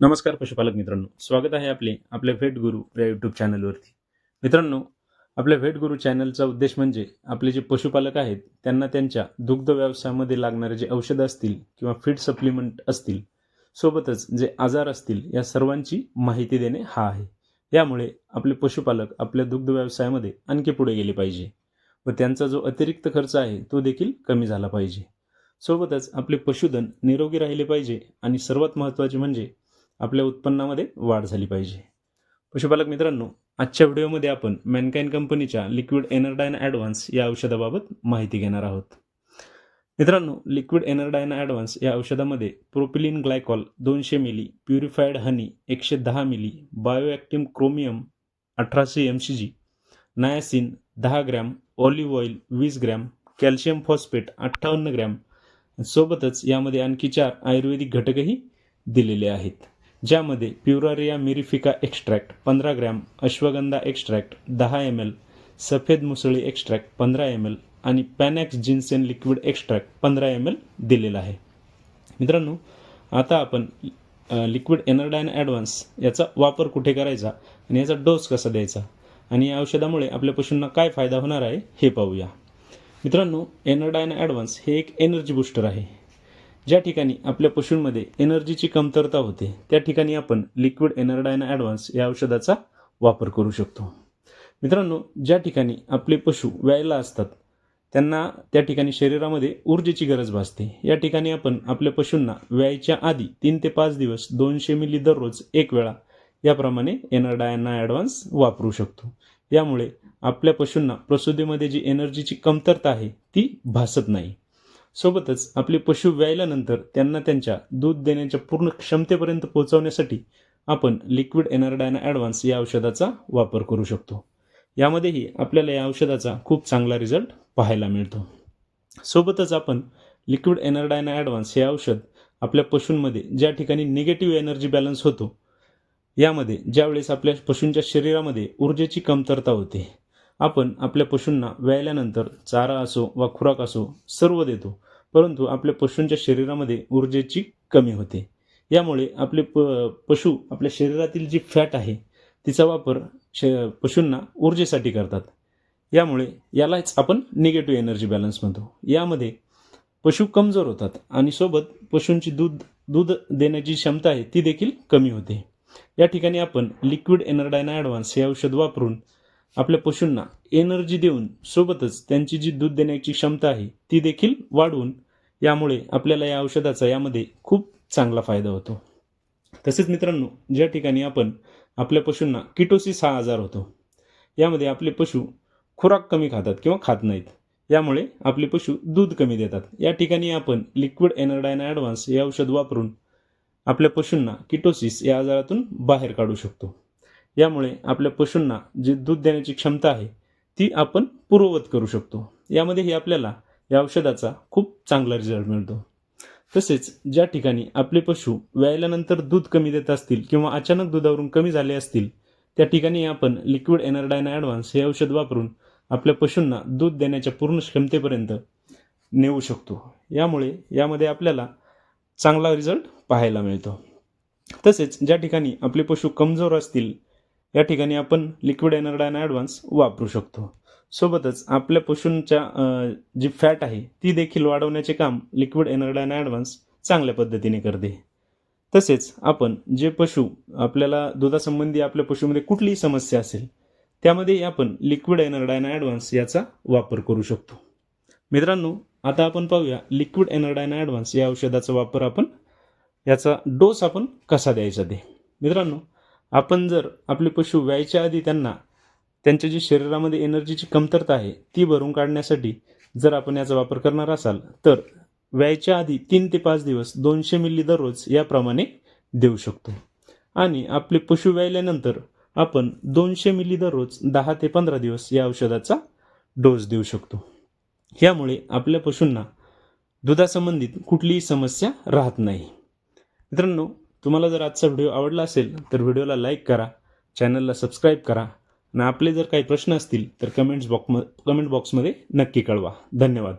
नमस्कार पशुपालक मित्रांनो. स्वागत आहे आपले आपल्या व्हेट गुरु या यूट्यूब चॅनलवरती मित्रांनो आपल्या व्हेट गुरु चॅनलचा उद्देश म्हणजे आपले जे पशुपालक आहेत त्यांना त्यांच्या दुग्ध व्यवसायामध्ये लागणारे जे औषधं असतील किंवा फीड सप्लिमेंट असतील सोबतच जे आजार असतील या सर्वांची माहिती देणे हा आहे. यामुळे आपले पशुपालक आपल्या दुग्ध व्यवसायामध्ये आणखी पुढे गेले पाहिजे व त्यांचा जो अतिरिक्त खर्च आहे तो देखील कमी झाला पाहिजे. सोबतच आपले पशुधन निरोगी राहिले पाहिजे आणि सर्वात महत्त्वाचे म्हणजे आपल्या उत्पन्नामध्ये वाढ झाली पाहिजे. पशुपालक मित्रांनो आजच्या व्हिडिओमध्ये आपण मॅनकाईन कंपनीच्या लिक्विड एनर्डायन ॲडव्हान्स या औषधाबाबत माहिती घेणार आहोत. मित्रांनो लिक्विड एनर्डायन ॲडव्हान्स या औषधामध्ये प्रोपिलिन ग्लायकॉल दोनशे मिली प्युरिफाईड हनी एकशे दहा मिली बायोॲक्टिव्ह क्रोमियम अठराशे एम सी जी नायासिन दहा ग्रॅम ऑलिव्ह ऑइल वीस ग्रॅम कॅल्शियम फॉस्फेट अठ्ठावन्न ग्रॅम सोबतच यामध्ये आणखी चार आयुर्वेदिक घटकही दिलेले आहेत. ज्यामध्ये प्युरारिया मिरिफिका एक्स्ट्रॅक्ट पंधरा ग्रॅम अश्वगंधा एक्स्ट्रॅक्ट दहा M L safed musli extract पंधरा एम एल आणि पॅनॅक्स जिन्सेन लिक्विड एक्स्ट्रॅक्ट पंधरा एम एल दिलेला आहे. मित्रांनो आता आपण लिक्विड एनर्डायन ॲडव्हान्स याचा वापर कुठे करायचा आणि याचा डोस कसा द्यायचा आणि या औषधामुळे आपल्या पशूंना काय फायदा होणार आहे हे पाहूया. मित्रांनो एनर्डायन ॲडव्हान्स हे एक एनर्जी बूस्टर आहे. ज्या ठिकाणी आपल्या पशूंमध्ये एनर्जीची कमतरता होते त्या ठिकाणी आपण लिक्विड एनर्डायना ॲडव्हान्स या औषधाचा वापर करू शकतो. मित्रांनो ज्या ठिकाणी आपले पशु व्यायला असतात त्यांना त्या ठिकाणी शरीरामध्ये ऊर्जेची गरज भासते. या ठिकाणी आपण आपल्या पशूंना व्यायच्या आधी तीन ते पाच दिवस दोनशे मिली दररोज एक वेळा याप्रमाणे एनर्डायना ॲडव्हान्स वापरू शकतो. यामुळे आपल्या पशूंना प्रसूतीमध्ये जी एनर्जीची कमतरता आहे ती भासत नाही. सोबतच आपले पशु व्यायल्यानंतर त्यांना त्यांच्या दूध देण्याच्या पूर्ण क्षमतेपर्यंत पोहोचवण्यासाठी आपण लिक्विड एनर्डायना ॲडव्हान्स या औषधाचा वापर करू शकतो. यामध्येही आपल्याला या औषधाचा खूप चांगला रिझल्ट पाहायला मिळतो. सोबतच आपण लिक्विड एनर्डायना ॲडव्हान्स हे औषध आपल्या पशूंमध्ये ज्या ठिकाणी निगेटिव्ह एनर्जी बॅलन्स होतो यामध्ये ज्यावेळेस आपल्या पशूंच्या शरीरामध्ये ऊर्जेची कमतरता होते आपण आपल्या पशूंना व्यायल्यानंतर चारा असो वा खुराक असो सर्व देतो परंतु आपल्या पशूंच्या शरीरामध्ये ऊर्जेची कमी होते. यामुळे आपले प पशु आपल्या शरीरातील जी फॅट आहे तिचा वापर श पशूंना ऊर्जेसाठी करतात. यामुळे यालाच आपण निगेटिव्ह एनर्जी बॅलन्स म्हणतो. यामध्ये पशु कमजोर होतात आणि सोबत पशूंची दूध दूध देण्याची क्षमता आहे ती देखील कमी होते. या ठिकाणी आपण लिक्विड एनर्डायना ॲडव्हान्स हे औषध वापरून आपल्या पशूंना एनर्जी देऊन सोबतच त्यांची जी दूध देण्याची क्षमता आहे ती देखील वाढवून यामुळे आपल्याला या औषधाचा यामध्ये खूप चांगला फायदा होतो. तसेच मित्रांनो ज्या ठिकाणी आपण आपल्या पशूंना किटोसिस हा आजार होतो यामध्ये आपले पशु खुराक कमी खातात किंवा खात नाहीत. यामुळे आपले पशु दूध कमी देतात. या ठिकाणी आपण लिक्विड एनर्डायना ॲडव्हान्स हे औषध वापरून आपल्या पशूंना किटोसिस या आजारातून बाहेर काढू शकतो. यामुळे आपल्या पशूंना जी दूध देण्याची क्षमता आहे ती आपण पूर्ववत करू शकतो. यामध्येही आपल्याला या औषधाचा खूप चांगला रिझल्ट मिळतो. तसेच ज्या ठिकाणी आपले पशु व्यायल्यानंतर दूध कमी देत असतील किंवा अचानक दुधावरून कमी झाले असतील त्या ठिकाणी आपण लिक्विड एनर्डायना ॲडव्हान्स हे औषध वापरून आपल्या पशूंना दूध देण्याच्या पूर्ण क्षमतेपर्यंत नेऊ शकतो. यामुळे यामध्ये आपल्याला चांगला रिझल्ट पाहायला मिळतो. तसेच ज्या ठिकाणी आपले पशु कमजोर असतील या ठिकाणी आपण लिक्विड एनर्डायन ॲडव्हान्स वापरू शकतो. सोबतच आपल्या पशूंच्या जी फॅट आहे ती देखील वाढवण्याचे काम लिक्विड एनर्डायन ॲडव्हान्स चांगल्या पद्धतीने करते. तसेच आपण जे पशु आपल्याला दुधासंबंधी आपल्या पशुमध्ये कुठलीही समस्या असेल त्यामध्ये आपण लिक्विड एनर्डायन ॲडव्हान्स याचा वापर करू शकतो. मित्रांनो आता आपण पाहूया लिक्विड एनर्डायन ॲडव्हान्स या औषधाचा वापर आपण याचा डोस आपण कसा द्यायचा ते. मित्रांनो आपण जर आपले पशु व्यायच्या आधी त्यांना त्यांच्या जी शरीरामध्ये एनर्जीची कमतरता आहे ती भरून काढण्यासाठी जर आपण याचा वापर करणार असाल तर व्यायच्या आधी तीन ते पाच दिवस दोनशे मिली दररोज याप्रमाणे देऊ शकतो. आणि आपले पशु व्यायल्यानंतर आपण दोनशे मिली दररोज दहा ते पंधरा दिवस या औषधाचा डोस देऊ शकतो. यामुळे आपल्या पशूंना दुधासंबंधित कुठलीही समस्या राहत नाही. मित्रांनो तुम्हाला जर आजचा व्हिडिओ आवडला असेल तर व्हिडिओला लाईक करा चॅनलला सबस्क्राईब करा. आणि आपले जर काही प्रश्न असतील तर कमेंट्स बॉक्स कमेंट बॉक्समध्ये नक्की कळवा. धन्यवाद.